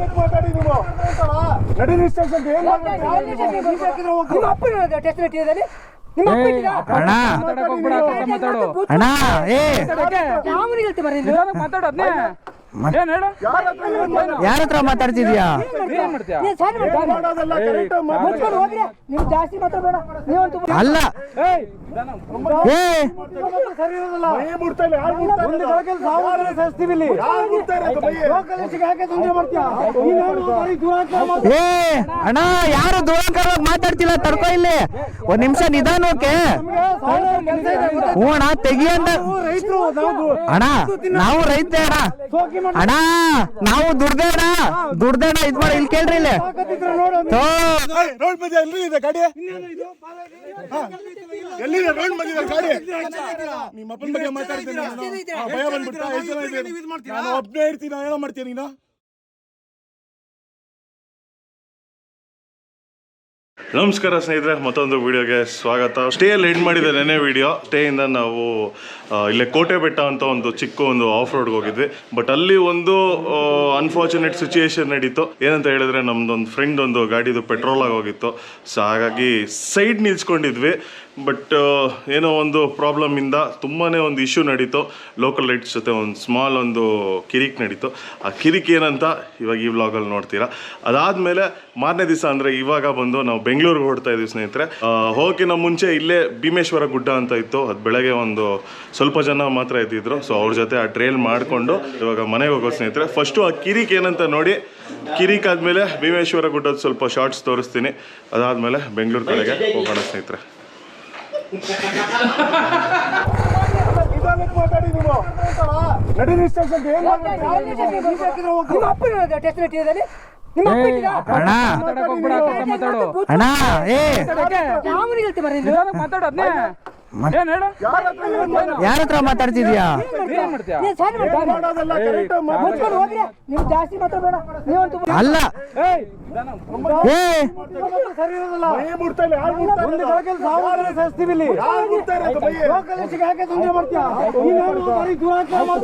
ನಿಧಾನಕ್ಕೆ ಮಾತಾಡಿ ನೀವು? ಏನ್ ನಟ್ಟಿಯದಲ್ಲಿ ನಿಮ್ಮ ಅಪ್ಪ ಇದ್ದೀರಾ? ಅಣ್ಣ. ಮಾತಾಡು. ಅಣ್ಣ ಏ ಯಾವನಿಗೆ ಯಾರ ಹತ್ರ ಮಾತಾಡ್ತಿದ್ಯಾ? ಅಲ್ಲ. ಏಯ್ ಏ ಅಣ್ಣ ಯಾರು ದುರಂಕರವಾಗಿ ಮಾತಾಡ್ತಿಲ್ಲ? ತಡ್ಕೊ ಇಲ್ಲಿ. ಒಂದ್ ನಿಮಿಷ ನಿಧಾನಕ್ಕೆ? ಹ್ಞೂ ಅಣ್ಣ ತೆಗಿಯಂದ ನಾವು ಅಣ್ಣ ನಾವು ರೈತ ಅಣ್ಣ. ಅಣ್ಣ ನಾವು ದುಡ್ದೇಣ ದುಡ್ದೇಣ ಇದ್ ಮಾಡಿ ಇಲ್ಲಿ ಕೇಳ್ರಿ ಇಲ್ಲಿ. ತೋ. ರೋಡ್ ಮಧ್ಯೆ ಎಲ್ಲಿ ಇದೆ ಗಾಡಿ? ಹಾ. ಎಲ್ಲಿದೆ ರೋಡ್ ಮಧ್ಯೆ ಇದೆ ಗಾಡಿ? ನಿಮ್ಮ ಅಪ್ಪನ ಬಗ್ಗೆ ಮಾತಾಡ್ತೀನಿ ಭಯ ಬಂದ್ಬಿಡ್ತಾ? ನಾನು ಒಬ್ಬನೇ ಇರ್ತೀನಿ ನಾನು ಏನೋ ಮಾಡ್ತೀನಿ ನೀನು? ನಮಸ್ಕಾರ ಸ್ನೇಹಿತರೆ, ಮತ್ತೊಂದು ವಿಡಿಯೋಗೆ ಸ್ವಾಗತ. ಸ್ಟೇಯಲ್ಲಿ ಎಂಡ್ ಮಾಡಿದ ನೆನೆ ವಿಡಿಯೋ ಸ್ಟೇಯಿಂದ ನಾವು ಇಲ್ಲೇ ಕೋಟೆ ಬೆಟ್ಟ ಅಂತ ಒಂದು ಚಿಕ್ಕ ಒಂದು ಆಫ್ ರೋಡ್ಗೆ ಹೋಗಿದ್ವಿ. ಬಟ್ ಅಲ್ಲಿ ಒಂದು ಅನ್ಫಾರ್ಚುನೇಟ್ ಸಿಚುಯೇಷನ್ ನಡೀತು. ಏನಂತ ಹೇಳಿದ್ರೆ, ನಮ್ದೊಂದು ಫ್ರೆಂಡ್ ಒಂದು ಗಾಡಿದು ಪೆಟ್ರೋಲ್ ಆಗೋಗಿತ್ತು ಸೊ ಹಾಗಾಗಿ ಸೈಡ್ ನಿಲ್ಸ್ಕೊಂಡಿದ್ವಿ. ಬಟ್ ಏನೋ ಒಂದು ಪ್ರಾಬ್ಲಮ್ ಇಂದ ತುಂಬಾ ಒಂದು ಇಶ್ಯೂ ನಡೀತು. ಲೋಕಲ್ ಲೈಟ್ಸ್ ಜೊತೆ ಒಂದು ಸ್ಮಾಲ್ ಒಂದು ಕಿರಿಕ್ ನಡೀತು. ಆ ಕಿರಿಕ್ ಏನಂತ ಇವಾಗ ಈ ವ್ಲಾಗಲ್ಲಿ ನೋಡ್ತೀರಾ. ಅದಾದಮೇಲೆ ಮಾರನೇ ದಿವಸ ಅಂದರೆ ಇವಾಗ ಬಂದು ನಾವು ಬೆಂಗಳೂರಿಗೆ ಹೊರಡ್ತಾ ಇದ್ದೀವಿ ಸ್ನೇಹಿತರೆ ಹೋಗಿನ ಹೋಗೋಕ್ಕಿಂತ ಮುಂಚೆ ಇಲ್ಲೇ ಭೀಮೇಶ್ವರ ಗುಡ್ಡ ಅಂತ ಇತ್ತು ಅದು ಬೆಳಗ್ಗೆ ಒಂದು ಸ್ವಲ್ಪ ಜನ ಮಾತ್ರ ಇದ್ದಿದ್ರು ಸೊ ಅವ್ರ ಜೊತೆ ಆ ಟ್ರೇಲ್ ಮಾಡಿಕೊಂಡು ಇವಾಗ ಮನೆಗೆ ಹೋಗೋ ಸ್ನೇಹಿತರೆ ಫಸ್ಟು ಆ ಕಿರಿಕ್ ಏನಂತ ನೋಡಿ ಕಿರಿಕ್ ಆದಮೇಲೆ ಭೀಮೇಶ್ವರ ಗುಡ್ಡದ ಸ್ವಲ್ಪ ಶಾರ್ಟ್ಸ್ ತೋರಿಸ್ತೀನಿ ಅದಾದಮೇಲೆ ಬೆಂಗಳೂರು ಕಡೆಗೆ ಹೋಗೋಣ ಸ್ನೇಹಿತರೆ ಅಣ್ಣ. ಅಣ್ಣ ಏ. ಯಾವನಿಗೆ ಯಾರ ಹತ್ರ ಮಾತಾಡ್ತಿದ್ಯಾ? ಅಲ್ಲ. ಏಯ್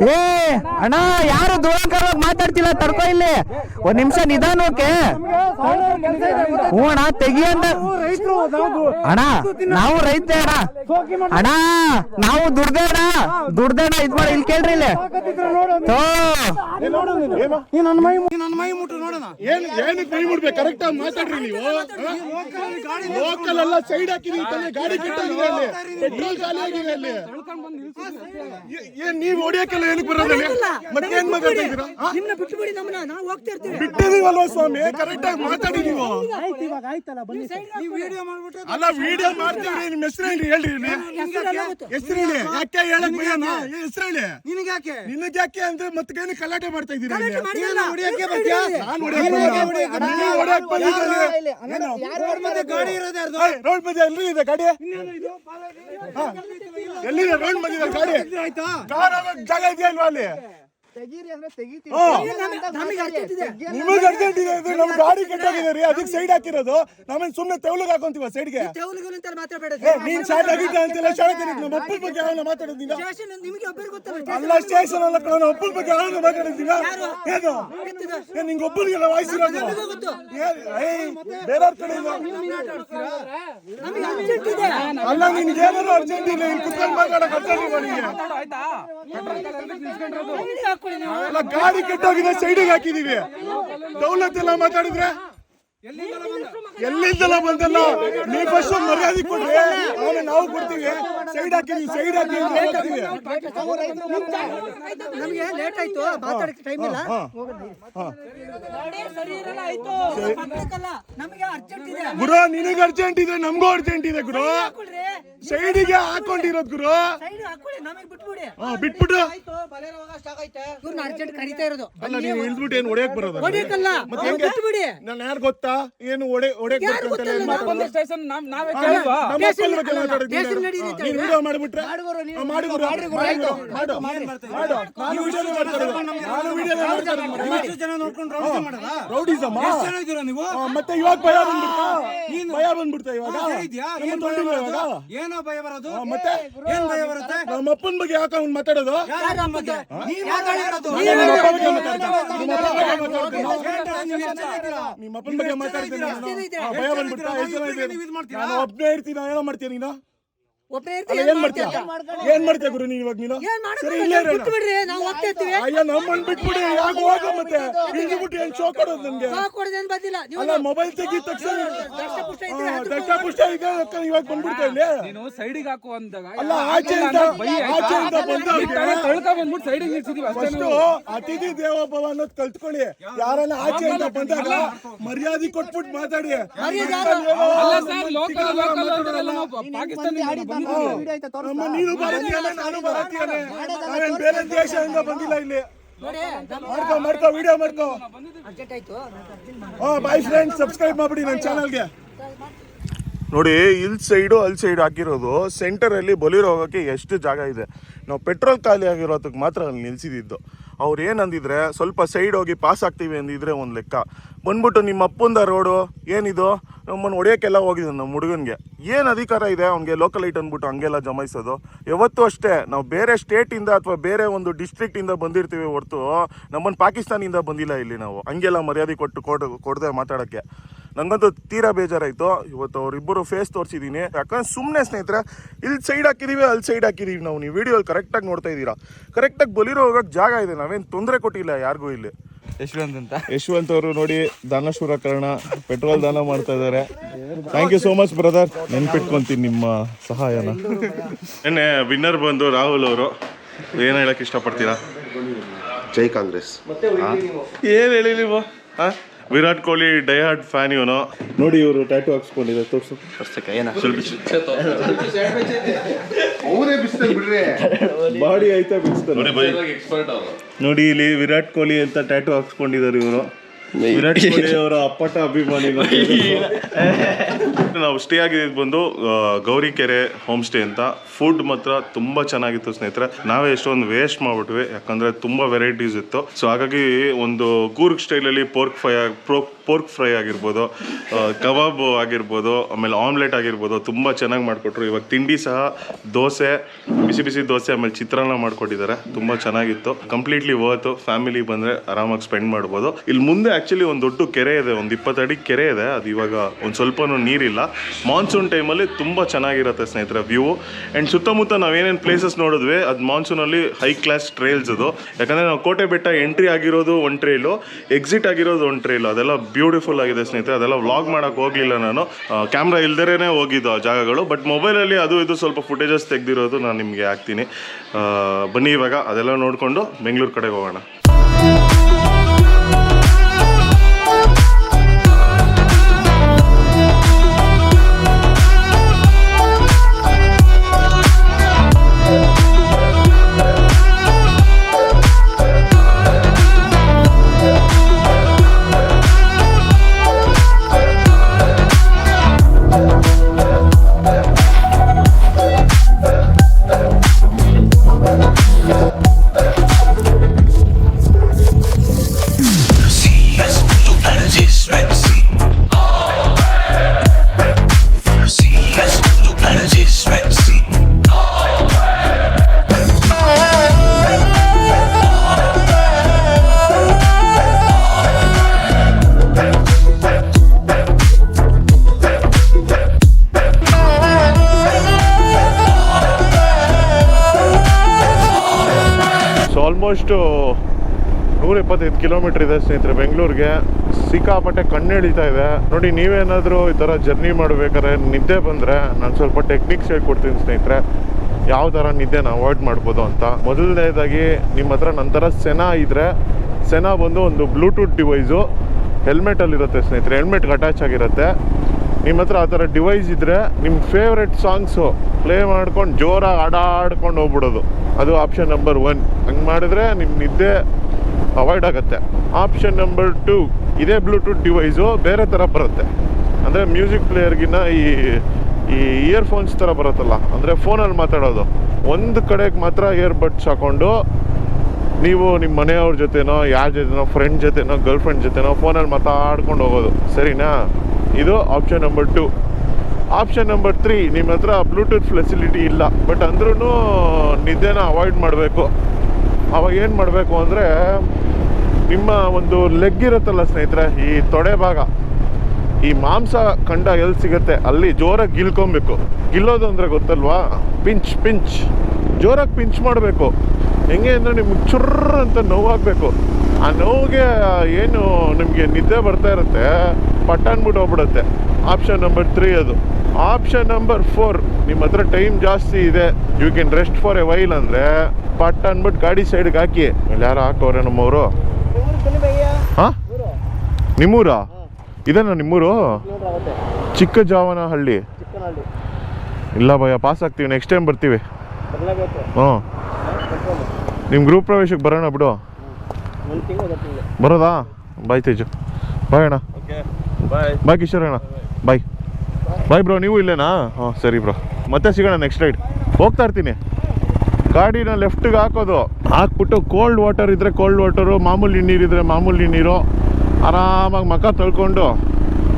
ಏ ಅಣ್ಣ ಯಾರು ದುರಂಕರವಾಗಿ ಮಾತಾಡ್ತಿಲ್ಲ ತಡ್ಕೊ ಇಲ್ಲಿ. ಒಂದ್ ನಿಮಿಷ ನಿಧಾನಕ್ಕೆ ಹ್ಞೂ ಅಣ್ಣ ತೆಗಿ ನಾವು ರೈತರು ಅಣ್ಣ ನಾವು ರೈತ ಅಣ್ಣ. ಅಣ್ಣ ನಾವು ದುಡ್ದೇಣ ದುಡ್ದೇಣ ಇದ್ ಮಾಡಿ ಇಲ್ಲಿ ಕೇಳ್ರಿ ಇಲ್ಲಿ. ತೋ. ಏನಕ್ಕೆ ಮೈ ಮುಡ್ಬೇಕು ಕರೆಕ್ಟ್ ಆಗಿ ಮಾತಾಡ್ರಿ ನೀವು. ಲೋಕಲ್ ಎಲ್ಲ ಸೈಡ್ ಹಾಕಿದೀವಿ ಗಾಡಿ ಕೆಟ್ಟೋಗಿದೆ ಅಲ್ಲಿ. ಪೆಟ್ರೋಲ್ ಖಾಲಿ ಆಗಿದೆ ಅಲ್ಲಿ. ಏ- ಏನ್ ನೀವ್ ಹೊಡಿಯಕ್ಕೆಲ್ಲ ಏನಕ್ಕೆ ಬರೋದಲ್ಲಿ ಮತ್ತೆ ಏನ್ ನಮ್ಮನ್ನ ನಾವು ಹೋಗ್ತಾ ಇರ್ತೀವಿ. ಬಿಟ್ಟಿದೀವಲ್ವಾ ಸ್ವಾಮಿ? ಕರೆಕ್ಟ್ ಆಗಿ ಮಾತಾಡಿ ನೀವು. ಆಯ್ತು ಇವಾಗ ಆಯ್ತಲ್ಲ ಬನ್ನಿ ನೀವು ವಿಡಿಯೋ ಮಾಡ್ಬಿಟ್ರೆ ಅಲ್ಲ ವಿಡಿಯೋ ಮಾಡ್ತೀವಿ ನಿಮ್ ಹೆಸರು ಹೇಳಿ ಹೇಳ್ರಿ ಇಲ್ಲಿ. ಹೆಸರು ಹೇಳಿ ಯಾಕೆ ಹೇಳಕ್ ಭಯನಾ ಹೆಸರು ಹೇಳಿ ನಿನಗೆ ಯಾಕೆ? ನಿನಗೆ ಯಾಕೆ ಅಂದ್ರೆ ಮತ್ತೆ ಏನು ಗಲಾಟೆ ಮಾಡ್ತಾ ಇದ್ದೀರಾ ಇಲ್ಲಿ? ನೀನು ಹೊಡಿಯಕ್ಕೆ ಬರ್ತೀಯಾ? ನಾನ್ ಹೊಡ್ಯಕ್ ಬಂದಿಲ್ಲ. ನೀನು ಹೊಡ್ಯಕ್ ಬಂದಿದ್ದೀರಿ. ಏನು? ರೋಡ್ ಮಧ್ಯೆ ಗಾಡಿ ಇರೋದು ಯಾರ್ದು? ಏಯ್, ರೋಡ್ ಮಧ್ಯೆ ಎಲ್ಲಿ ಇದೆ? ಗಾಡಿ ಹಾ. ಎಲ್ಲಿದೆ ರೋಡ್ ಮಧ್ಯೆ ಇದೆ ಗಾಡಿ ಆಯ್ತಾ? ಕಾರ್ ಹೋಗಕ್ ಜಾಗ ಇದೆಯಾ ಇಲ್ವಾ ಅಲ್ಲಿ? ಹಾ. ನಮಗೆ ಅರ್ಜೆಂಟ್ ಇದೆ. ನಿಮಗೆ ಅರ್ಜೆಂಟ್ ಇದೆ. ಅಂದ್ರೆ ನಮ್ ಗಾಡಿ ಕೆಟ್ಟೋಗಿದೆ ರೀ ಅದಕ್ಕೆ ಸೈಡ್ ಹಾಕಿರೋದು. ನಾವೇನ್ ಸುಮ್ನೆ ತೆವಲಿಗೆ ಹಾಕೊಂತೀವ ಸೈಡ್ಗೆ ತೆವಲಿಗೆ ಅಂತ ಮಾತಾಡಬೇಡ ಏ, ನೀನ್ ಶಾರ್ಟ್ ಆಗಿದ್ದ ಅಂತೆಲ್ಲ ಶಾರ್ಟ್ ನಮ್ಮ ಅಪ್ಪನ ಬಗ್ಗೆ ಮಾತಾಡೋದಿಲ್ಲ ಸ್ಟೇಷನ್ ನಿಮಗೆ ಒಬ್ಬರು ಗೊತ್ತಲ್ಲ ಅಲ್ಲ ಸ್ಟೇಷನ್ ಅಲ್ಲ ಕಣ ಅಪ್ಪನ ಬಗ್ಗೆ ಮಾತಾಡೋದಿಲ್ಲ ಏನು? ಏನ್ ನಿಂಗೆ ಒಬ್ಬನಿಗೆಲ್ಲ ವಾಯ್ಸಿರೋದು ಬೇರೆಯವ್ರ ಕಡೆ ಇಲ್ಲ. ನಮಗೆ ಅರ್ಜೆಂಟ್ ಇದೆ. ಅಲ್ಲ ನಿನ್ಗೆ ಏನಾದ್ರು ಅರ್ಜೆಂಟ್ ಇಲ್ಲ? ಇಲ್ಲಿ ಕುತ್ಕೊಂಡು ಮಾತಾಡಕ್ ಅರ್ಜೆಂಟ್ ಇಲ್ಲ ನಿಂಗೆ? ಗಾಡಿ ಕೆಟ್ಟೋಗಿದೆ ಸೈಡಿಗೆ ಹಾಕಿದೀವಿ. ದೌಲತ್ ಎಲ್ಲ ಮಾತಾಡಿದ್ರೆ ಎಲ್ಲಿಂದಲ್ಲ ಬಂದಲ್ಲ. ನೀವು ಫಸ್ಟ್ ಮರ್ಯಾದೆ ಕೊಡ್ರಿ ಆಮೇಲೆ ನಾವು ಕೊಡ್ತೀವಿ. ಸೈಡ್ ಹಾಕಿದೀವಿ ಸೈಡ್ ಹಾಕಿ. ನಮಗೆ ಲೇಟ್ ಆಯ್ತು ಮಾತಾಡಕ್ಕೆ ಟೈಮ್ ಇಲ್ಲ. ಹಾ. ಸರಿ ಇರಲ್ಲ ಆಯ್ತು. ಪಕ್ಕಕ್ಕಲ್ಲ. ನಮಗೆ ಅರ್ಜೆಂಟ್ ಇದೆ. ಗುರು ನಿನಗೆ ಅರ್ಜೆಂಟ್ ಇದೆ ನಮಗೂ ಅರ್ಜೆಂಟ್ ಇದೆ ಗುರು. ಸೈಡಿಗೆ ಹಾಕೊಂಡಿರೋದು ಗುರು. ಸೈಡ್ ಹಾಕೊಳ್ಳಿ ನಮಗೆ ಬಿಟ್ಬಿಡಿ. ಅರ್ಜೆಂಟ್ ಕರಿತಾ ಇರೋದು. ಅಲ್ಲ ನೀವು ಇಳಿದ್ಬಿಟ್ಟು ಏನು ಹೊಡೆಯಕ್ ಬರೋದು ಹೊಡಿಯಕ್ಕಲ್ಲ. ಮತ್ತೆ ಹೆಂಗೆ? ಬಿಟ್ಬಿಡಿ. ನಾನು ಯಾರು ಗೊತ್ತಾ? ಏನು ಒಡೆ ಒಡೆ ಸ್ಟೇಷನ್ ನಾವೇ ನೀನ್ ವಿಡಿಯೋ ಮಾಡ್ಬಿಟ್ರೆ? ಮಾಡು ಗುರು, ಮಾಡು ಗುರು, ಮಾಡು, ಮಾಡು. ನಾನು ವಿಡಿಯೋ. ಜನ. ರೌಡಿಸಮ್ ನೀವು? ಮತ್ತೆ ಇವಾಗ ಭಯ ಬಂದ್ಬಿಡ್ತಾ? ಭಯ ಬಂದ್ಬಿಡ್ತಾ ಇವಾಗ? ಏನೋ ಭಯ ಬರೋದು? ಮತ್ತೆ? ಏನ್ ಭಯ ಬರುತ್ತೆ? ನಮ್ಮ ಅಪ್ಪನ ಬಗ್ಗೆ ಯಾಕೆ ಅವ್ನು ಮಾತಾಡೋದು? ಯಾರ? ನೀವ್. ನಿಮ್ಮ ಬಗ್ಗೆ ಇದ್ದೀರಾ? ನಿಮ್ಮ ಅಪ್ಪನ ಬಗ್ಗೆ ಮಾತಾಡ್ತೀನಿ ಒಬ್ಬನೇ ಇರ್ತೀನಿ ಮಾಡ್ತೀನಿ ನೀನು ಏನ್ ಮಾಡ್ತೀಯ ಏನ್ ಮಾಡ್ತೀಯ ಗುರು ನೀನ್ ಇವಾಗ ನೀನು ಏನ್ ಮಾಡೋದು ಸರಿ ಇಲ್ಲೇ ಇರೋಣ. ಬಿಟ್ಟು ಬಿಡ್ರಿ ನಾವು ಹೋಗ್ತಾ ಇರ್ತೀವಿ ಅಯ್ಯ ನಮ್ಮನ್ ಬಿಟ್ಬಿಡಿ ಯಾಕೆ ಹೋಗ ಮತ್ತೆ ಹಿಂಗೆ ಬಿಟ್ಟು ಏನ್ ಶೋ ಕೊಡೋದು ನನ್ಗೆ ಸಾಕು ಕೊಡೋದೇನ್ ಬಂದಿಲ್ಲ ನೀವು ಅಲ್ಲ ಮೊಬೈಲ್ ತೆಗಿ ತಕ್ಷಣ ದಷ್ಟಪುಷ್ಟ ಇದ್ರೆ ಈಗ ಅಕ್ಕ ಇವಾಗ ಬಂದ್ಬಿಡ್ತಾ ಇಲ್ಲಿ ನೀನು ಸೈಡಿಗೆ ಹಾಕು ಅಂದಾಗ ಅಲ್ಲ ಆಚೆಯಿಂದ ಆಚೆಯಿಂದ ಬಂದವ್ರಿಗೆ ತಳ್ಕ ಬಂದ್ಬಿಟ್ಟು ಸೈಡಿಗೆ ನಿಲ್ಸಿದೀವಿ ಅಷ್ಟೇ ಫಸ್ಟ್ ಅತಿಥಿ ದೇವೋಭವ ಅನ್ನೋದು ಕಲ್ತ್ಕೊಳ್ಳಿ ಯಾರನ್ನ ಆಚೆಯಿಂದ ಬಂದಾಗ ಮರ್ಯಾದೆ ಕೊಟ್ಬಿಟ್ಟು ಮಾತಾಡಿ ಅಲ್ಲ ಸರ್ ಲೋಕಲ್ ಲೋಕಲ್ ಅಂತಾರಲ್ಲ ನಾವು ಪಾಕಿಸ್ತಾನದಿಂದ ಬಂದಿದ್ದೀವಿ ನಮ್ಮ ನೀನು ಭಾರತೀಯನೇ ನಾನು ಭಾರತೀಯನೇ ನಾವೇನ್ ಬೇರೆ ದೇಶದಿಂದ ಬಂದಿಲ್ಲ ಇಲ್ಲಿ. ನೋಡಿ ಮಾಡ್ಕೋ ಮಾಡ್ಕೋ ವಿಡಿಯೋ ಮಾಡ್ಕೋ. ಹಾ ಬಾಯ್ ಫ್ರೆಂಡ್ ಸಬ್ಸ್ಕ್ರೈಬ್ ಮಾಡ್ಬಿಡಿ ನನ್ನ ಚಾನಲ್ಗೆ ನೋಡಿ ಇಲ್ಲಿ ಸೈಡು ಅಲ್ಲಿ ಸೈಡ್ ಹಾಕಿರೋದು ಸೆಂಟರಲ್ಲಿ ಬೊಲಿರೋ ಹೋಗೋಕ್ಕೆ ಎಷ್ಟು ಜಾಗ ಇದೆ. ನಾವು ಪೆಟ್ರೋಲ್ ಖಾಲಿ ಆಗಿರೋದಕ್ಕೆ ಮಾತ್ರ ಅಲ್ಲಿ ನಿಲ್ಸಿದ್ದು ಅವ್ರು ಏನಂದಿದ್ರೆ, ಸ್ವಲ್ಪ ಸೈಡ್ ಹೋಗಿ ಪಾಸ್ ಆಗ್ತೀವಿ ಅಂದಿದ್ರೆ ಒಂದು ಲೆಕ್ಕ. ಬಂದ್ಬಿಟ್ಟು ನಿಮ್ಮ ಅಪ್ಪಂದ ರೋಡು, ಏನಿದು? ನಮ್ಮನ್ನು ಹೊಡೆಯೋಕ್ಕೆಲ್ಲ ಹೋಗಿದ್ದು ನಮ್ಮ ಹುಡುಗನಿಗೆ. ಏನು ಅಧಿಕಾರ ಇದೆ? ಅವ್ನಿಗೆ ಲೋಕಲ್ ಐಟ್ ಅಂದ್ಬಿಟ್ಟು ಹಂಗೆಲ್ಲ ಜಮಾಯಿಸೋದು. ಯಾವತ್ತೂ ಅಷ್ಟೇ, ನಾವು ಬೇರೆ ಸ್ಟೇಟಿಂದ ಅಥವಾ ಬೇರೆ ಒಂದು ಡಿಸ್ಟ್ರಿಕ್ಟಿಂದ ಬಂದಿರ್ತೀವಿ ಹೊರತು ನಮ್ಮನ್ನು ಪಾಕಿಸ್ತಾನಿಂದ ಬಂದಿಲ್ಲ ಇಲ್ಲಿ ನಾವು. ಹಂಗೆಲ್ಲ ಮರ್ಯಾದೆ ಕೊಟ್ಟು ಕೊಡ್, ಕೊಡದೆ ಮಾತಾಡೋಕ್ಕೆ. ನಂಗಂತೂ ತೀರಾ ಬೇಜಾರಾಯ್ತು. ಇವತ್ತು ಅವರಿಬ್ಬರು ಫೇಸ್ ತೋರಿಸಿದ್ದೀನಿ ಯಾಕಂದ್ರೆ ಸುಮ್ಮನೆ ಸ್ನೇಹಿತರೆ ಇಲ್ಲಿ ಸೈಡ್ ಹಾಕಿದೀವಿ ಅಲ್ಲಿ ಸೈಡ್ ಹಾಕಿದೀವಿ ನಾವು. ನೀವು ವಿಡಿಯೋಲ್ಲಿ ಕರೆಕ್ಟಾಗಿ ನೋಡ್ತಾ ಇದ್ದೀರಾ. ಕರೆಕ್ಟಾಗಿ ಬಲಿರೋ ಹೋಗೋಕೆ ಜಾಗ ಇದೆ. ನಾವೇನು ತೊಂದರೆ ಕೊಟ್ಟಿಲ್ಲ ಯಾರಿಗೂ ಇಲ್ಲಿ. ಯಶವಂತ್ ಅಂತ. ಯಶವಂತ್ ಅವರು ನೋಡಿ ದಾನಶೂರ ಕರ್ಣ ಪೆಟ್ರೋಲ್ ದಾನ ಮಾಡ್ತಾ ಇದ್ದಾರೆ. Thank you so much brother ನೆನ್ಪಿಟ್ಕೊಂತೀನಿ ನಿಮ್ಮ ಸಹಾಯನ. ನಿನ್ನೆ ವಿನ್ನರ್ ಬಂದು ರಾಹುಲ್ ಅವರು. ಏನು ಹೇಳಕ್ ಇಷ್ಟಪಡ್ತೀರಾ? ಜೈ ಕಾಂಗ್ರೆಸ್. ಏನು ಹೇಳಿ ನೀವು ಹಾ? ವಿರಾಟ್ ಕೊಹ್ಲಿ ಡೈಹಾರ್ಡ್ ಫ್ಯಾನ್ ಇವನು. ನೋಡಿ ಇವರು ಟ್ಯಾಟು ಹಾಕ್ಸ್ಕೊಂಡಿದೆ ತೋರ್ಸು. ಅವನೇ ಬಿಸ್ತಾರೆ ಬಿಡ್ರಿ. ಬಾಡಿ ಆಯ್ತಾ ಬಿಸ್ತಾರೆ ನೋಡಿ ಇಲ್ಲಿ ವಿರಾಟ್ ಕೊಹ್ಲಿ ಅಂತ ಟ್ಯಾಟು ಹಾಕ್ಸ್ಕೊಂಡಿದ್ದಾರೆ ಇವರು. ವಿರಾಟ್ ಕೊಹ್ಲಿ ಅವರ ಅಪ್ಪಟ ಅಭಿಮಾನಿ ನಾವು ಸ್ಟೇ ಆಗಿದ್ದು ಬಂದು ಗೌರಿ ಕೆರೆ ಹೋಮ್ ಸ್ಟೇ ಅಂತ. ಫುಡ್ ಮಾತ್ರ ತುಂಬಾ ಚೆನ್ನಾಗಿತ್ತು ಸ್ನೇಹಿತರೆ. ನಾವೇ ಎಷ್ಟೊಂದು ವೇಸ್ಟ್ ಮಾಡ್ಬಿಟ್ವಿ ಯಾಕಂದ್ರೆ ತುಂಬಾ ವೆರೈಟೀಸ್ ಇತ್ತು. ಸೊ ಹಾಗಾಗಿ ಒಂದು ಕೂರ್ಗ್ ಸ್ಟೈಲಲ್ಲಿ ಪೋರ್ಕ್ ಫ್ರೈ ಪೋರ್ಕ್ ಫ್ರೈ ಆಗಿರ್ಬೋದು ಕಬಾಬ್ ಆಗಿರ್ಬೋದು ಆಮೇಲೆ ಆಮ್ಲೆಟ್ ಆಗಿರ್ಬೋದು ತುಂಬ ಚೆನ್ನಾಗಿ ಮಾಡಿಕೊಟ್ರು. ಇವಾಗ ತಿಂಡಿ ಸಹ ದೋಸೆ ಬಿಸಿ ಬಿಸಿ ದೋಸೆ ಆಮೇಲೆ ಚಿತ್ರಾನ್ನ ಮಾಡಿಕೊಟ್ಟಿದ್ದಾರೆ. ತುಂಬ ಚೆನ್ನಾಗಿತ್ತು. ಕಂಪ್ಲೀಟ್ಲಿ ವರ್ತು ಫ್ಯಾಮಿಲಿ ಬಂದರೆ ಆರಾಮಾಗಿ ಸ್ಪೆಂಡ್ ಮಾಡ್ಬೋದು. ಇಲ್ಲಿ ಮುಂದೆ ಆ್ಯಕ್ಚುಲಿ ಒಂದು ದೊಡ್ಡ ಕೆರೆ ಇದೆ, ಒಂದು ಇಪ್ಪತ್ತಡಿ ಕೆರೆ ಇದೆ. ಅದು ಇವಾಗ ಒಂದು ಸ್ವಲ್ಪನೂ ನೀರಿಲ್ಲ. ಮಾನ್ಸೂನ್ ಟೈಮಲ್ಲಿ ತುಂಬ ಚೆನ್ನಾಗಿರುತ್ತೆ ಸ್ನೇಹಿತರೆ ವ್ಯೂ ಆ್ಯಂಡ್ ಸುತ್ತಮುತ್ತ ನಾವೇನೇನು ಪ್ಲೇಸಸ್ ನೋಡಿದ್ವಿ, ಅದು ಮಾನ್ಸೂನಲ್ಲಿ ಹೈ ಕ್ಲಾಸ್ ಟ್ರೇಲ್ಸ್ ಅದು. ಯಾಕಂದರೆ ನಾವು ಕೋಟೆ ಬೆಟ್ಟ ಎಂಟ್ರಿ ಆಗಿರೋದು ಒಂದು ಟ್ರೇಲು ಎಕ್ಸಿಟ್ ಆಗಿರೋದು ಒಂದು ಟ್ರೇಲು ಅದೆಲ್ಲ ಬ್ಯೂಟಿಫುಲ್ ಆಗಿದೆ ಸ್ನೇಹಿತರೆ. ಅದೆಲ್ಲ ವ್ಲಾಗ್ ಮಾಡೋಕ್ಕೆ ಹೋಗಲಿಲ್ಲ ನಾನು. ಕ್ಯಾಮ್ರಾ ಇಲ್ದರೇ ಹೋಗಿದ್ದು ಆ ಜಾಗಗಳು. ಬಟ್ ಮೊಬೈಲಲ್ಲಿ ಅದು ಇದು ಸ್ವಲ್ಪ ಫುಟೇಜಸ್ ತೆಗೆದಿರೋದು ನಾನು ನಿಮಗೆ ಹಾಕ್ತೀನಿ. ಬನ್ನಿ ಇವಾಗ. ಅದೆಲ್ಲ ನೋಡಿಕೊಂಡು ಬೆಂಗಳೂರು ಕಡೆಗೆ ಹೋಗೋಣ. ಆಲ್ಮೋಸ್ಟು ನೂರ ಇಪ್ಪತ್ತೈದು ಕಿಲೋಮೀಟರ್ ಇದೆ ಸ್ನೇಹಿತರೆ, ಬೆಂಗಳೂರಿಗೆ. ಸಿಕ್ಕಾಪಟ್ಟೆ ಕಣ್ಣೆಳಿತಾ ಇದೆ. ನೋಡಿ, ನೀವೇನಾದರೂ ಈ ಥರ ಜರ್ನಿ ಮಾಡಬೇಕಾದ್ರೆ ನಿದ್ದೆ ಬಂದರೆ ನಾನು ಸ್ವಲ್ಪ ಟೆಕ್ನಿಕ್ಸ್ ಹೇಳ್ಕೊಡ್ತೀನಿ ಸ್ನೇಹಿತರೆ. ಯಾವ ಥರ ನಿದ್ದೆನ ಅವಾಯ್ಡ್ ಮಾಡ್ಬೋದು ಅಂತ. ಮೊದಲನೇದಾಗಿ ನಿಮ್ಮ ಹತ್ರ ನಂತರ ಸೆನಾ ಇದ್ದರೆ ಸೆನಾ ಬಂದು ಒಂದು ಬ್ಲೂಟೂತ್ ಡಿವೈಸು ಹೆಲ್ಮೆಟಲ್ಲಿರುತ್ತೆ ಸ್ನೇಹಿತರೆ. ಹೆಲ್ಮೆಟ್ಗೆ ಅಟ್ಯಾಚ್ ಆಗಿರುತ್ತೆ. ನಿಮ್ಮ ಹತ್ರ ಆ ಥರ ಡಿವೈಸ್ ಇದ್ದರೆ ನಿಮ್ಮ ಫೇವ್ರೆಟ್ ಸಾಂಗ್ಸು ಪ್ಲೇ ಮಾಡ್ಕೊಂಡು ಜೋರಾಗಿ ಆಡಾಡ್ಕೊಂಡು ಹೋಗ್ಬಿಡೋದು. ಅದು ಆಪ್ಷನ್ ನಂಬರ್ ಒನ್ ಹಂಗೆ ಮಾಡಿದ್ರೆ ನಿಮ್ಮ ನಿದ್ದೆ ಅವಾಯ್ಡ್ ಆಗುತ್ತೆ. ಆಪ್ಷನ್ ನಂಬರ್ ಟು ಇದೇ ಬ್ಲೂಟೂತ್ ಡಿವೈಸು ಬೇರೆ ಥರ ಬರುತ್ತೆ. ಅಂದರೆ ಮ್ಯೂಸಿಕ್ ಪ್ಲೇಯರ್ಗಿನ್ನ ಈ ಈ ಇಯರ್ಫೋನ್ಸ್ ಥರ ಬರುತ್ತಲ್ಲ, ಅಂದರೆ ಫೋನಲ್ಲಿ ಮಾತಾಡೋದು. ಒಂದು ಕಡೆಗೆ ಮಾತ್ರ ಇಯರ್ಬಡ್ಸ್ ಹಾಕ್ಕೊಂಡು ನೀವು ನಿಮ್ಮ ಮನೆಯವ್ರ ಜೊತೆನೋ, ಯಾರ ಜೊತೆನೋ ಫ್ರೆಂಡ್ ಜೊತೆನೋ ಗರ್ಲ್ ಫ್ರೆಂಡ್ ಜೊತೆನೋ ಫೋನಲ್ಲಿ ಮಾತಾಡ್ಕೊಂಡು ಹೋಗೋದು. ಸರಿನಾ? ಇದು option number two option number three ನಿಮ್ಮ ಹತ್ರ ಬ್ಲೂಟೂತ್ ಫೆಸಿಲಿಟಿ ಇಲ್ಲ. ಬಟ್ ಅಂದ್ರೂ ನಿದ್ದೆನ ಅವಾಯ್ಡ್ ಮಾಡಬೇಕು. ಅವಾಗ ಏನು ಮಾಡಬೇಕು ಅಂದರೆ, ನಿಮ್ಮ ಒಂದು ಲೆಗ್ ಇರುತ್ತಲ್ಲ ಸ್ನೇಹಿತರೆ, ಈ ತೊಡೆ ಭಾಗ, ಈ ಮಾಂಸ ಕಂಡ ಎಲ್ಲಿ ಸಿಗುತ್ತೆ? ಅಲ್ಲಿ ಜೋರಾಗಿ ಗಿಲ್ಕೊಬೇಕು ಗಿಲ್ಲೋದು ಅಂದರೆ ಗೊತ್ತಲ್ವಾ? Pinch pinch. ಜೋರಾಗಿ ಪಿಂಚ್ ಮಾಡಬೇಕು. ಹೆಂಗೆ ಅಂದರೆ ನಿಮ್ಗೆ ಚುರ್ರ ಅಂತ ನೋವಾಗಬೇಕು. ಆ ನೋವಿಗೆ ಏನು ನಿಮಗೆ ನಿದ್ದೆ ಬರ್ತಾ ಇರುತ್ತೆ. ಪಟ್ಟ ಅಂದ್ಬಿಟ್ಟು ಹೋಗ್ಬಿಡುತ್ತೆ. ಆಪ್ಷನ್ ನಂಬರ್ ತ್ರೀ ಅದು. ಆಪ್ಷನ್ ನಂಬರ್ ಫೋರ್ ನಿಮ್ಮ ಹತ್ರ ಟೈಮ್ ಜಾಸ್ತಿ ಇದೆ. You can rest for a while ಅಂದರೆ ಪಟ್ ಅನ್ಬಿಟ್ಟು ಗಾಡಿ ಸೈಡ್ಗೆ ಹಾಕಿ. ಇಲ್ಲಿ ಯಾರು ಹಾಕೋರೆ ನಮ್ಮವರು? ಹಾಂ? ನಿಮ್ಮೂರಾ? ಇದೇನಾ ನಿಮ್ಮೂರು? ಚಿಕ್ಕ ಜಾವನಹಳ್ಳಿ. ಇಲ್ಲ ಭಯ ಪಾಸ್ ಆಗ್ತೀವಿ. ನೆಕ್ಸ್ಟ್ ಟೈಮ್ ಬರ್ತೀವಿ. ಹ್ಞೂ. ನಿಮ್ಮ ಗ್ರೂಪ್ ಪ್ರವೇಶಕ್ಕೆ ಬರೋಣ ಬಿಡು. ಬರೋದಾ? ಬಾಯ್ ತೇಜು. ಬಾಯ್ ಅಣ್ಣ. ಬಾಯ್ ಕಿಶೋರ್ ಅಣ್ಣ ಬಾಯ್ ಬಾಯ್ ಬ್ರೋ ನೀವು ಇಲ್ಲೇನಾ? ಹಾಂ, ಸರಿ ಬ್ರೋ ಮತ್ತೆ ಸಿಗೋಣ ನೆಕ್ಸ್ಟ್ ರೈಡ್ ಹೋಗ್ತಾ ಇರ್ತೀನಿ. ಗಾಡಿನ ಲೆಫ್ಟಿಗೆ ಹಾಕೋದು. ಹಾಕ್ಬಿಟ್ಟು ಕೋಲ್ಡ್ ವಾಟರ್ ಇದ್ದರೆ ಕೋಲ್ಡ್ ವಾಟರು ಮಾಮೂಲಿ ನೀರಿದ್ರೆ ಮಾಮೂಲಿ ನೀರು. ಆರಾಮಾಗಿ ಮಖ ತೊಳ್ಕೊಂಡು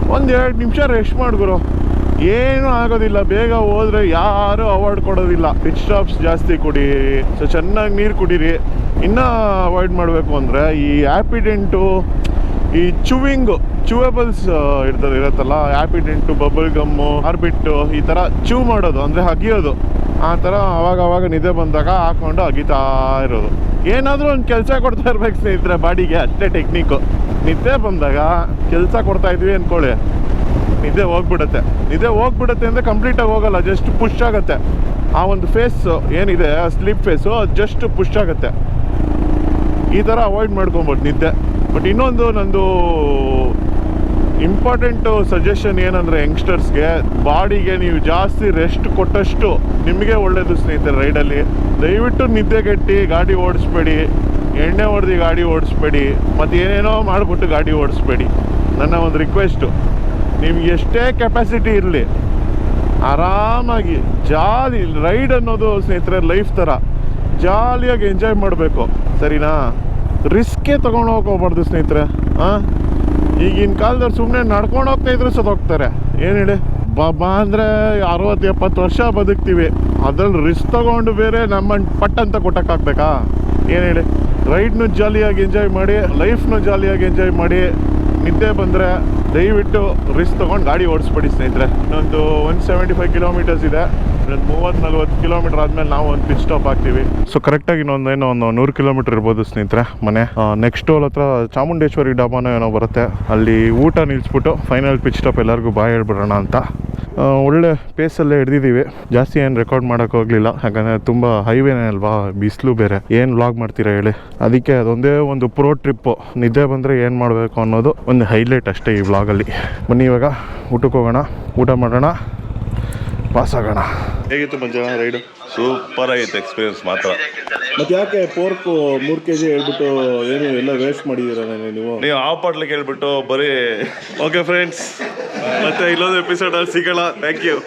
ಒಂದು ಎರಡು ನಿಮಿಷ ರೆಸ್ಟ್ ಮಾಡಿಗುರು ಏನೂ ಆಗೋದಿಲ್ಲ. ಬೇಗ ಹೋದರೆ ಯಾರೂ ಅವಾಯ್ಡ್ ಕೊಡೋದಿಲ್ಲ. ಪಿಚ್ ಸ್ಟಾಪ್ಸ್ ಜಾಸ್ತಿ ಕುಡಿ. ಸೊ, ಚೆನ್ನಾಗಿ ನೀರು ಕುಡೀರಿ. ಇನ್ನೂ ಅವಾಯ್ಡ್ ಮಾಡಬೇಕು ಅಂದರೆ ಈ ಆ್ಯಪಿಡೆಂಟು ಈ ಚೂವಿಂಗು ಚೂವೇಬಲ್ಸ್ ಇರ್ತದೆ, ಇರುತ್ತಲ್ಲ ಆ್ಯಪಿಡೆಂಟು ಬಬಲ್ ಗಮ್ಮು ಆರ್ಬಿಟ್ಟು ಈ ಥರ ಚೂ ಮಾಡೋದು, ಅಂದರೆ ಹಗಿಯೋದು. ಆ ಥರ ಅವಾಗ ಅವಾಗ ನಿದ್ದೆ ಬಂದಾಗ ಹಾಕೊಂಡು ಅಗಿತಾ ಇರೋದು. ಏನಾದರೂ ಒಂದು ಕೆಲಸ ಕೊಡ್ತಾ ಇರ್ಬೇಕು ಸ್ನೇಹಿತರೆ, ಬಾಡಿಗೆ, ಅಷ್ಟೇ ಟೆಕ್ನಿಕ್ಕು ನಿದ್ದೆ ಬಂದಾಗ ಕೆಲಸ ಕೊಡ್ತಾ ಇದ್ವಿ ಅಂದ್ಕೊಳ್ಳಿ ನಿದ್ದೆ ಹೋಗ್ಬಿಡುತ್ತೆ. ನಿದ್ದೆ ಹೋಗ್ಬಿಡುತ್ತೆ ಅಂದರೆ ಕಂಪ್ಲೀಟಾಗಿ ಹೋಗಲ್ಲ ಜಸ್ಟ್ ಪುಷ್ ಆಗುತ್ತೆ. ಆ ಒಂದು ಫೇಸ್ ಏನಿದೆ, ಆ ಸ್ಲೀಪ್ ಫೇಸು ಅದು ಜಸ್ಟ್ ಪುಷ್ ಆಗುತ್ತೆ. ಈ ಥರ ಅವಾಯ್ಡ್ ಮಾಡ್ಕೊಬೋದು ನಿದ್ದೆ. ಬಟ್ ಇನ್ನೊಂದು ನಂದು ಇಂಪಾರ್ಟೆಂಟು ಸಜೆಷನ್ ಏನಂದರೆ ಯಂಗ್ಸ್ಟರ್ಸ್ಗೆ ಬಾಡಿಗೆ ನೀವು ಜಾಸ್ತಿ ರೆಸ್ಟ್ ಕೊಟ್ಟಷ್ಟು ನಿಮಗೆ ಒಳ್ಳೆಯದು ಸ್ನೇಹಿತರೆ ರೈಡಲ್ಲಿ. ದಯವಿಟ್ಟು ನಿದ್ದೆಗೆಟ್ಟಿ ಗಾಡಿ ಓಡಿಸ್ಬೇಡಿ. ಎಣ್ಣೆ ಹೊಡೆದು ಗಾಡಿ ಓಡಿಸ್ಬೇಡಿ. ಮತ್ತು ಏನೇನೋ ಮಾಡಿಬಿಟ್ಟು ಗಾಡಿ ಓಡಿಸ್ಬೇಡಿ. ನನ್ನ ಒಂದು ರಿಕ್ವೆಸ್ಟು ನಿಮ್ಗೆ ಎಷ್ಟೇ ಕೆಪಾಸಿಟಿ ಇರಲಿ, ಆರಾಮಾಗಿ ಜಾಲಿ ರೈಡ್ ಅನ್ನೋದು ಸ್ನೇಹಿತರೆ ಲೈಫ್ ಥರ ಜಾಲಿಯಾಗಿ ಎಂಜಾಯ್ ಮಾಡಬೇಕು. ಸರಿನಾ? ರಿಸ್ಕೇ ತೊಗೊಂಡು ಹೋಗ್ಬಾರ್ದು ಸ್ನೇಹಿತರೆ ಹಾಂ ಈಗಿನ ಕಾಲದವ್ರು ಸುಮ್ಮನೆ ನಡ್ಕೊಂಡು ಹೋಗ್ತಾ ಇದ್ರು ಸತ್ತೋಗ್ತಾರೆ ಏನು ಹೇಳಿ? ಬಾಬಾ ಅಂದರೆ ಅರವತ್ತು ಎಪ್ಪತ್ತು ವರ್ಷ ಬದುಕ್ತೀವಿ. ಅದ್ರಲ್ಲಿ ರಿಸ್ಕ್ ತಗೊಂಡು ಬೇರೆ ನಮ್ಮ ಪಟ್ ಅಂತ ಕೊಟ್ಟಕ್ಕಾಗ್ಬೇಕಾ ಏನು ಹೇಳಿ? ರೈಡ್ನು ಜಾಲಿಯಾಗಿ ಎಂಜಾಯ್ ಮಾಡಿ ಲೈಫ್ನು ಜಾಲಿಯಾಗಿ ಎಂಜಾಯ್ ಮಾಡಿ, ನಿದ್ದೆ ಬಂದರೆ ದಯವಿಟ್ಟು ರಿಸ್ಕ್ ತೊಗೊಂಡು ಗಾಡಿ ಓಡಿಸ್ಬೇಡಿ, ಸ್ನೇಹಿತರೆ. ಇನ್ನೊಂದು ಒನ್ ಸೆವೆಂಟಿ ಫೈವ್ ಕಿಲೋಮೀಟರ್ಸ್ ಇದೆ ಮೂವತ್ತು ನಲ್ವತ್ತು ಕಿಲೋಮೀಟರ್ ಆದಮೇಲೆ ನಾವು ಒಂದು ಪಿಚ್ ಸ್ಟಾಪ್ ಆಗ್ತೀವಿ. ಸೊ ಕರೆಕ್ಟಾಗಿ ಇನ್ನೊಂದು ಏನೋ ಒಂದು ನೂರು ಕಿಲೋಮೀಟರ್ ಇರ್ಬೋದು, ಸ್ನೇಹಿತರೆ, ಮನೆ. ನೆಕ್ಸ್ಟ್ ಅಲ್ಲಿ ಹತ್ರ ಚಾಮುಂಡೇಶ್ವರಿ ಡಾಬಾನೋ ಏನೋ ಬರುತ್ತೆ. ಅಲ್ಲಿ ಊಟ ನಿಲ್ಲಿಸ್ಬಿಟ್ಟು ಫೈನಲ್ ಪಿಚ್ ಸ್ಟಾಪ್ ಎಲ್ಲರಿಗೂ ಬಾಯ್ ಹೇಳ್ಬಿಡೋಣ ಅಂತ. ಒಳ್ಳೆ ಪೇಸಲ್ಲೇ ಹಿಡ್ದಿದ್ದೀವಿ. ಜಾಸ್ತಿ ಏನು ರೆಕಾರ್ಡ್ ಮಾಡೋಕೆ ಹೋಗಲಿಲ್ಲ. ಯಾಕಂದರೆ ತುಂಬ ಹೈವೇನೇ ಅಲ್ವಾ? ಬಿಸಿಲು ಬೇರೆ. ಏನು ವ್ಲಾಗ್ ಮಾಡ್ತೀರಾ ಹೇಳಿ? ಅದಕ್ಕೆ ಅದೊಂದೇ ಒಂದು ಪ್ರೋ ಟ್ರಿಪ್ಪು ನಿದ್ದೆ ಬಂದರೆ ಏನು ಮಾಡಬೇಕು ಅನ್ನೋದು ಒಂದು ಹೈಲೈಟ್ ಅಷ್ಟೇ ಈ ವ್ಲಾಗಲ್ಲಿ ಬನ್ನಿ ಇವಾಗ ಊಟಕ್ಕೆ ಹೋಗೋಣ. ಊಟ ಮಾಡೋಣ. ಪಾಸ್ ಆಗೋಣ ಹೇಗಿತ್ತು ಮಂಜಾನ ರೈಡು? ಸೂಪರ್ ಆಗಿತ್ತು ಎಕ್ಸ್ಪೀರಿಯನ್ಸ್ ಮಾತ್ರ. ಮತ್ತೆ ಯಾಕೆ ಪೋರ್ಕ್ ಮೂರು ಕೆ ಜಿ ಹೇಳ್ಬಿಟ್ಟು ಏನು ಎಲ್ಲ ವೇಸ್ಟ್ ಮಾಡಿದ್ದೀರಾ ನೀವು? ನೀವು ಆ ಪಾಟ್ಲಿಗೆ ಹೇಳ್ಬಿಟ್ಟು ಬರೀ ಓಕೆ ಫ್ರೆಂಡ್ಸ್ ಮತ್ತೆ ಇಲ್ಲೊಂದು ಎಪಿಸೋಡಲ್ಲಿ ಸಿಗೋಣ. Thank you